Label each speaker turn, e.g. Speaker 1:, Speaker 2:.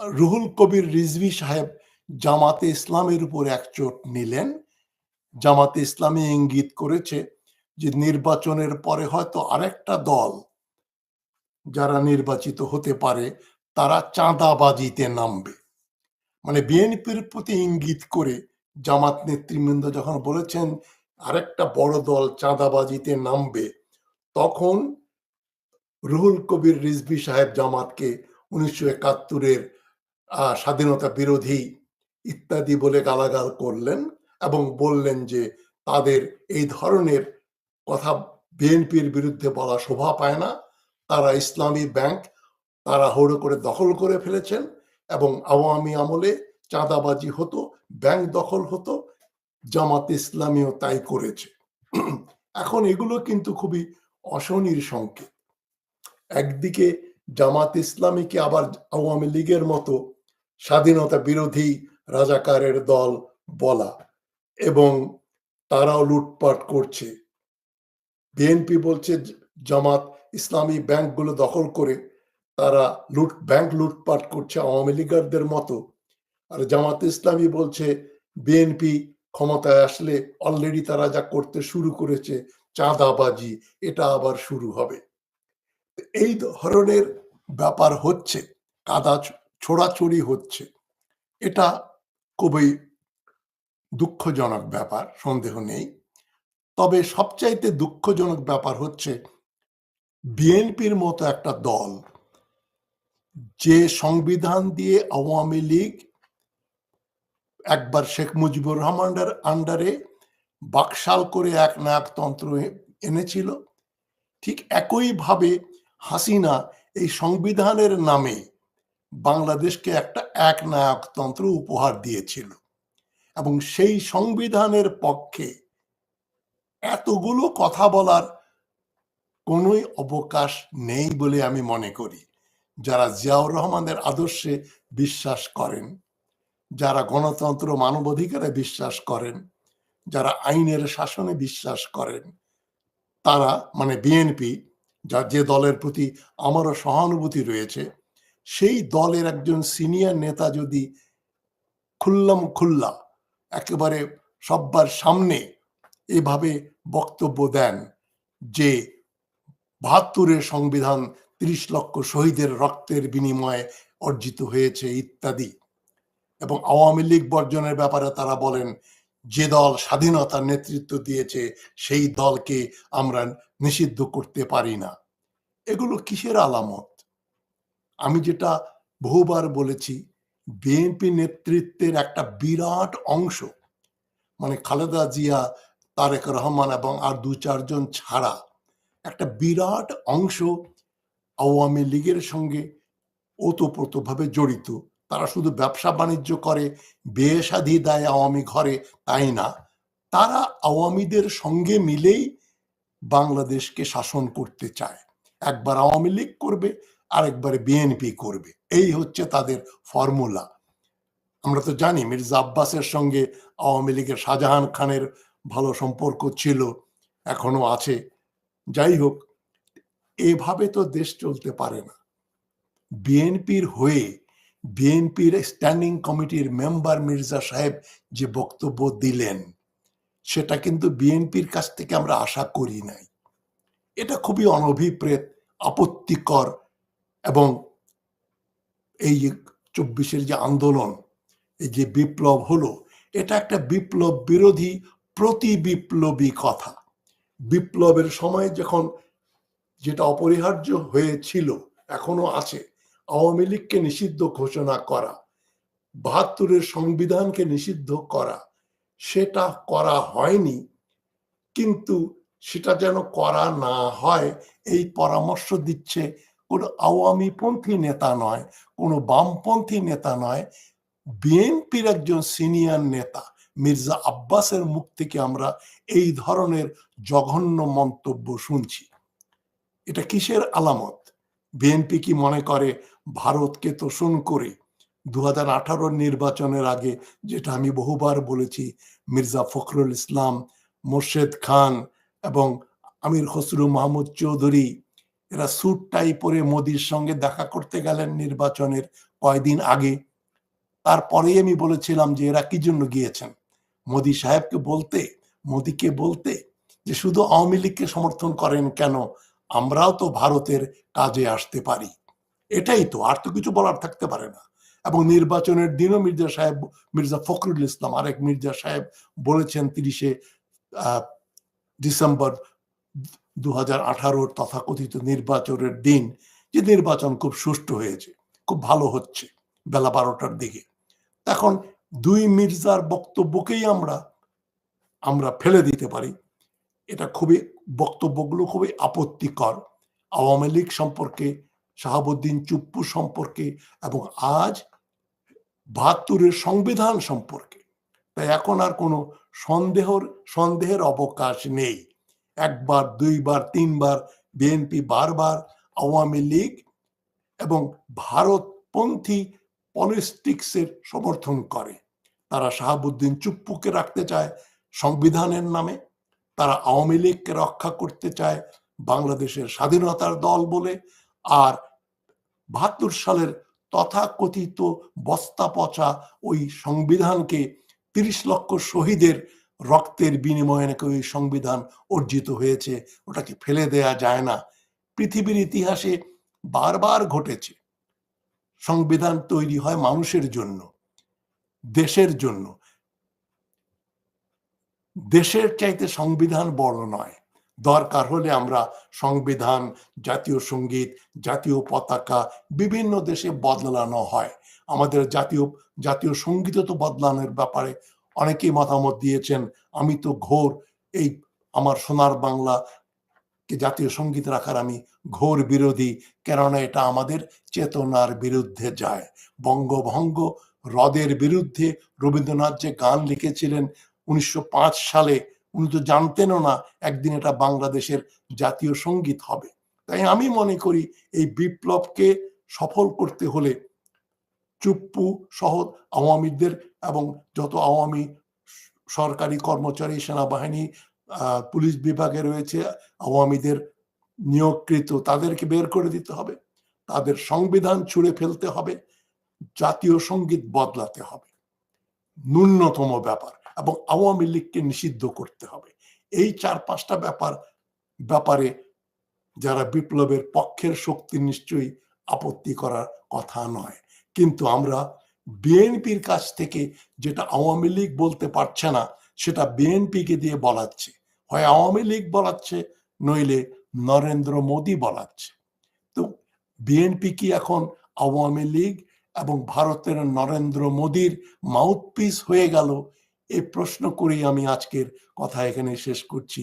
Speaker 1: রুহুল কবির রিজভি সাহেব জামাতে ইসলামের উপর এক চোট নিলেন। জামাতে ইসলামী ইঙ্গিত করেছে যে নির্বাচনের পরে হয়তো আরেকটা দল যারা নির্বাচিত হতে পারে, তারা চাঁদাবাজিতে নামবে। মানে বিএনপির প্রতি ইঙ্গিত করে জামাত নেতৃবৃন্দ যখন বলেছেন আরেকটা বড় দল চাঁদাবাজিতে নামবে, তখন রুহুল কবির রিজভি সাহেব জামাতকে উনিশশো একাত্তরের স্বাধীনতা বিরোধী ইত্যাদি বলে গালাগাল করলেন এবং বললেন যে তাদের এই ধরনের কথা বিএনপির বিরুদ্ধে বলা শোভা পায় না। তারা ইসলামী ব্যাংক, তারা হড়ো করে দখল করে ফেলেছেন এবং আওয়ামী আমলে চাঁদাবাজি হতো, ব্যাংক দখল হতো, জামাত ইসলামীও তাই করেছে। এখন এগুলো কিন্তু খুবই অশনির সংকেত। একদিকে জামাত ইসলামীকে আবার আওয়ামী লীগের মতো স্বাধীনতা বিরোধী রাজাকারের দল বলা এবং তারাও লুটপাট করছে। বিএনপি বলছে জামাত ইসলামী ব্যাংকগুলো দখল করে তারা লুট, ব্যাংক লুটপাট করছে আওয়ামী লীগারদের মতো। আর জামাত ইসলামী বলছে বিএনপি ক্ষমতায় আসলে অলরেডি তারা যা করতে শুরু করেছে চাঁদাবাজি, এটা আবার শুরু হবে। এই ধরনের ব্যাপার হচ্ছে। কাদা ছোড়াছড়ি হচ্ছে। এটা খুবই দুঃখজনক ব্যাপার, সন্দেহ নেই। তবে সবচাইতে দুঃখজনক ব্যাপার হচ্ছে, বিএনপির মতো একটা দল, যে সংবিধান দিয়ে আওয়ামী লীগ, একবার শেখ মুজিবুর রহমানের আন্ডারে বাকশাল করে এক নায়কতন্ত্র এনেছিল, ঠিক একইভাবে হাসিনা এই সংবিধানের নামে বাংলাদেশকে একটা এক নায়কতন্ত্র উপহার দিয়েছিল। এবং সেই সংবিধানের পক্ষে এতগুলো কথা বলার কোনোই অবকাশ নেই বলে আমি মনে করি। যারা জিয়াউর রহমানের আদর্শে বিশ্বাস করেন, যারা গণতন্ত্র মানবাধিকারে বিশ্বাস করেন, যারা আইনের শাসনে বিশ্বাস করেন, তারা মানে বিএনপি, যা যে দলের প্রতি আমারও সহানুভূতি রয়েছে সেই দলের একজন সিনিয়র নেতা যদি খুল্লাম খুল্লা, একেবারে সব্বার সামনে এভাবে বক্তব্য দেন যে বাহাত্তরের সংবিধান ত্রিশ লক্ষ শহীদের রক্তের বিনিময়ে অর্জিত হয়েছে ইত্যাদি এবং আওয়ামী লীগ বর্জনের ব্যাপারে তারা বলেন, যে দল স্বাধীনতার নেতৃত্ব দিয়েছে সেই দলকে আমরা নিষিদ্ধ করতে পারি না। এগুলো কিসের আলামত? আমি যেটা বহুবার বলেছি বিএনপি নেতৃত্বের একটা বিরাট অংশ মানে খালেদা জিয়া, তারেক রহমান এবং আর দু চারজন ছাড়া, একটা বিরাট অংশ আওয়ামী লীগের সঙ্গে ওতপ্রোতভাবে জড়িত। তারা শুধু ব্যবসা বাণিজ্য করে বেসাধি দেয় আওয়ামী ঘরে, তাই না? তারা আওয়ামীদের সঙ্গে মিলেই বাংলাদেশকে শাসন করতে চায়। একবার আওয়ামী লীগ করবে আরেকবারে বিএনপি করবে। এই হচ্ছে তাদের ফর্মুলা আমরা তো জানি মির্জা আব্বাসের সঙ্গে আওয়ামী লীগের শাহজাহান খানের ভালো সম্পর্ক ছিল, এখনও আছে। যাই হোক, এভাবে তো দেশ চলতে পারে না। বিএনপির হয়ে বিএনপির স্ট্যান্ডিং কমিটির মেম্বার মির্জা সাহেব যে বক্তব্য দিলেন, সেটা কিন্তু বিএনপির কাছ থেকে আমরা আশা করি নাই। এটা খুবই অনভিপ্রেত, আপত্তিকর এবং এই যে চব্বিশের যে আন্দোলন, এই যে বিপ্লব হলো, এটা একটা বিপ্লব বিরোধী, প্রতি বিপ্লবী কথা। বিপ্লবের সময় যখন যেটা অপরিহার্য হয়েছিল, এখনও আছে। আওয়ামী লীগকে নিষিদ্ধ ঘোষণা করা, বাহাত্তরের সংবিধানকে নিষিদ্ধ করা, সেটা করা হয়নি, কিন্তু সেটা যেন করা না হয়, এই পরামর্শ দিচ্ছে কোনো আওয়ামী পন্থী নেতা নয়, কোনো বামপন্থী নেতা নয়, বিএনপির একজন সিনিয়র নেতা মির্জা আব্বাসের মুখ থেকে আমরা এই ধরনের জঘন্য মন্তব্য শুনছি। এটা কিসের আলামত? বিএনপি কি মনে করে ভারতকে তোষণ করে? দু হাজার আঠারো নির্বাচনের আগে যেটা আমি বহুবার বলেছি, মির্জা ফখরুল ইসলাম, মোর্শেদ খান এবং আমির খসরু মাহমুদ চৌধুরী এরা স্যুট টাই পরে মোদির সঙ্গে দেখা করতে গেলেন নির্বাচনের কয়দিন আগে। তারপরেই আমি বলেছিলাম যে এরা কি জন্য গিয়েছেন? মোদি সাহেবকে বলতে, মোদিকে বলতে যে শুধু আওয়ামী লীগকে সমর্থন করেন কেন? আমরাও তো ভারতের কাজে আসতে পারি। এটাই তো, আর তো কিছু বলার থাকতে পারে না। এবং নির্বাচনের দিনও মির্জা সাহেব, মির্জা ফখরুল ইসলাম, আরেক মির্জা সাহেব বলেছেন তিরিশে ডিসেম্বর দু হাজার আঠারোর তথাকথিত নির্বাচনের দিন যে নির্বাচন খুব সুষ্ঠু হয়েছে, খুব ভালো হচ্ছে বেলা বারোটার দিকে। এখন দুই মির্জার বক্তব্যকেই আমরা আমরা ফেলে দিতে পারি। এটা খুবই, বক্তব্যগুলো খুবই আপত্তিকর। আওয়ামী লীগ সম্পর্কে, শাহাবুদ্দিন চুপ্পু সম্পর্কে এবং আজ বাহাত্তরের সংবিধান সম্পর্কে। তাই এখন আর কোনো সন্দেহর, সন্দেহের অবকাশ নেই। একবার, দুইবার, তিনবার বিএনপি বারবার আওয়ামী লীগ এবং ভারতপন্থী পলিটিক্সের সমর্থন করে। তারা শাহাবুদ্দিন চুপ্পুকে রাখতে চায় সংবিধানের নামে। তারা আওয়ামী লীগকে রক্ষা করতে চায় বাংলাদেশের স্বাধীনতার দল বলে। আর বাহাত্তর সালের তথাকথিত বস্তা পচা ওই সংবিধানকে তিরিশ লক্ষ শহীদের রক্তের বিনিময়ে নাকি ওই সংবিধান অর্জিত হয়েছে, ওটাকে ফেলে দেয়া যায় না। পৃথিবীর ইতিহাসে বারবার ঘটেছে, সংবিধান তৈরি হয় মানুষের জন্য, দেশের জন্য। দেশের চাইতে সংবিধান বড় নয়, দরকার হলে আমরা সংবিধান, জাতীয় সংগীত, জাতীয় পতাকা, বিভিন্ন দেশে বদলানো হয়। আমাদের জাতীয় জাতীয় সঙ্গীতও তো বদলানোর ব্যাপারে অনেকেই মতামত দিয়েছেন, আমি তো ঘোর, এই আমার সোনার বাংলা জাতীয় সংগীত রাখার আমি ঘোর বিরোধী, কেননা এটা আমাদের চেতনার বিরুদ্ধে যায়। বঙ্গভঙ্গ হ্রদের বিরুদ্ধে রবীন্দ্রনাথ যে গান লিখেছিলেন উনিশশো পাঁচ সালে, উনি তো জানতেনও না একদিন এটা বাংলাদেশের জাতীয় সংগীত হবে। তাই আমি মনে করি এই বিপ্লবকে সফল করতে হলে চুপ্পু সহ আওয়ামীদের এবং যত আওয়ামী সরকারি কর্মচারী, সেনাবাহিনী পুলিশ বিভাগে রয়েছে, আওয়ামীদের নিয়োগকৃত তাদেরকে বের করে দিতে হবে। তাদের সংবিধান ছুঁড়ে ফেলতে হবে। জাতীয় সংগীত বদলাতে হবে। ন্যূনতম ব্যাপার এবং আওয়ামী লীগকে নিষিদ্ধ করতে হবে। এই চার পাঁচটা ব্যাপার, ব্যাপারে যারা বিপ্লবের পক্ষের শক্তি নিশ্চয়ই আপত্তি করার কথা নয়। কিন্তু আমরা বিএনপির কাছ থেকে যেটা আওয়ামী লীগ বলতে পারছে না, সেটা বিএনপিকে দিয়ে বলাচ্ছে। হয় আওয়ামী লীগ বলাচ্ছে, নইলে নরেন্দ্র মোদী বলাচ্ছে। তো বিএনপি কি এখন আওয়ামী লীগ এবং ভারতের নরেন্দ্র মোদীর মাউথপিস হয়ে গেল? এই প্রশ্ন করেই আমি আজকের কথা এখানে শেষ করছি।